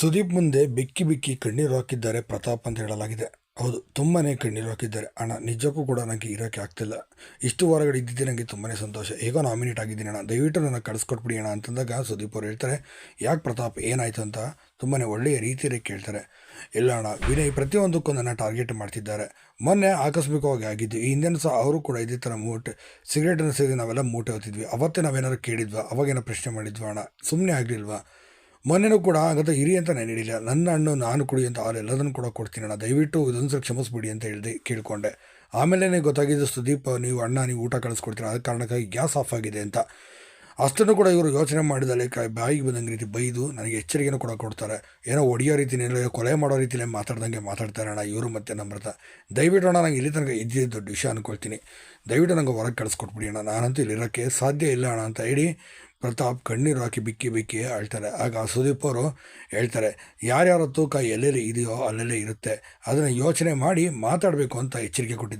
ಸುದೀಪ್ ಮುಂದೆ ಬಿಕ್ಕಿ ಬಿಕ್ಕಿ ಕಣ್ಣೀರು ಹಾಕಿದ್ದಾರೆ, ಪ್ರತಾಪ್ ಅಂತ ಹೇಳಲಾಗಿದೆ. ಹೌದು ತುಂಬಾ ಕಣ್ಣೀರು ಹಾಕಿದ್ದಾರೆ. ಅಣ್ಣ, ನಿಜಕ್ಕೂ ಕೂಡ ನನಗೆ ಇರೋಕ್ಕೆ ಆಗ್ತಿಲ್ಲ. ಇಷ್ಟು ವಾರಗಳು ಇದ್ದಿದ್ದೆ ನನಗೆ ತುಂಬಾ ಸಂತೋಷ. ಹೇಗೋ ನಾಮಿನೇಟ್ ಆಗಿದ್ದೀನಿ ಅಣ್ಣ. ದಯವಿಟ್ಟು ನನ್ನ ಕಳಿಸ್ಕೊಟ್ಬಿಡಿ ಅಣ್ಣ ಅಂತಂದಾಗ ಸುದೀಪ್ ಅವ್ರು ಹೇಳ್ತಾರೆ, ಯಾಕೆ ಪ್ರತಾಪ್, ಏನಾಯ್ತು ಅಂತ? ತುಂಬಾ ಒಳ್ಳೆಯ ರೀತಿಯಲ್ಲಿ ಕೇಳ್ತಾರೆ. ಇಲ್ಲ ಅಣ್ಣ, ವಿನಯ್ ಪ್ರತಿಯೊಂದಕ್ಕೂ ನನ್ನ ಟಾರ್ಗೆಟ್ ಮಾಡ್ತಿದ್ದಾರೆ. ಮೊನ್ನೆ ಆಕಸ್ಮಿಕವಾಗಿ ಆಗಿದ್ದು, ಈ ಹಿಂದೆನೂ ಸಹ ಅವರು ಕೂಡ ಇದೇ ಥರ ಮೂಟೆ, ಸಿಗರೇಟನ್ನು ಸೇರಿ ನಾವೆಲ್ಲ ಮೂಟೆ ಹೋಗ್ತಿದ್ವಿ ಅವತ್ತೇ ನಾವೇನಾದ್ರು ಕೇಳಿದ್ವಾ? ಅವಾಗೇನೋ ಪ್ರಶ್ನೆ ಮಾಡಿದ್ವಾ ಅಣ್ಣ? ಸುಮ್ಮನೆ ಆಗಲಿಲ್ವಾ? ಮೊನ್ನೆನೂ ಕೂಡ ಆಗತ್ತೆ ಇರಿ ಅಂತ ನಾನು ಹೇಳಿಲ್ಲ. ನನ್ನ ಹಣ್ಣು ನಾನು ಕುಡಿ ಅಂತ ಹಾಲು ಎಲ್ಲದನ್ನು ಕೂಡ ಕೊಡ್ತೀನಿ ಅಣ್ಣ. ದಯವಿಟ್ಟು ಇದೊಂದು ಸಲ ಕ್ಷಮಿಸ್ಬಿಡಿ ಅಂತ ಹೇಳಿದೆ, ಕೇಳಿಕೊಂಡೆ. ಆಮೇಲೆ ಗೊತ್ತಾಗಿದ್ದು ಸುದೀಪ್, ನೀವು ಅಣ್ಣ, ನೀವು ಊಟ ಕಳಿಸ್ಕೊಡ್ತೀರ? ಅದ ಕಾರಣಕ್ಕಾಗಿ ಗ್ಯಾಸ್ ಆಫ್ ಆಗಿದೆ ಅಂತ. ಅಷ್ಟನ್ನು ಕೂಡ ಇವರು ಯೋಚನೆ ಮಾಡಿದಲ್ಲಿ ಕೈ ಬಾಯಿಗೆ ಬಂದಂಗೆ ರೀತಿ ಬೈದು ನನಗೆ ಎಚ್ಚರಿಕೆನೂ ಕೂಡ ಕೊಡ್ತಾರೆ. ಏನೋ ಒಡೆಯೋ ರೀತಿಯಲ್ಲಿ ಕೊಲೆ ಮಾಡೋ ರೀತಿಯಲ್ಲಿ ಮಾತಾಡ್ದಂಗೆ ಮಾತಾಡ್ತಾರೆ ಅಣ್ಣ ಇವರು ಮತ್ತೆ ನಮ್ರತ. ದಯವಿಟ್ಟು ಅಣ್ಣ, ನಂಗೆ ಇಲ್ಲಿ ತನಕ ಇದ್ದಿದ್ದು ದೊಡ್ಡ ವಿಷಯ ಅನ್ಕೊಳ್ತೀನಿ. ದಯವಿಟ್ಟು ನನಗೆ ಹೊರಗೆ ಕಳಿಸ್ಕೊಟ್ಬಿಡಿ ಅಣ್ಣ. ನಾನಂತೂ ಇಲ್ಲಿರೋಕ್ಕೆ ಸಾಧ್ಯ ಇಲ್ಲ ಅಣ್ಣ ಅಂತ ಹೇಳಿ ಪ್ರತಾಪ್ ಕಣ್ಣೀರು ಹಾಕಿ ಬಿಕ್ಕಿ ಬಿಕ್ಕಿ ಅಳ್ತಾರೆ ಆಗ ಸುದೀಪ್ ಅವರು ಹೇಳ್ತಾರೆ, ಯಾರ್ಯಾರ ತೂಕ ಎಲ್ಲೆಲ್ಲಿ ಇದೆಯೋ ಅಲ್ಲೆಲ್ಲೇ ಇರುತ್ತೆ. ಅದನ್ನು ಯೋಚನೆ ಮಾಡಿ ಮಾತಾಡಬೇಕು ಅಂತ ಎಚ್ಚರಿಕೆ ಕೊಟ್ಟಿದ್ದಾರೆ.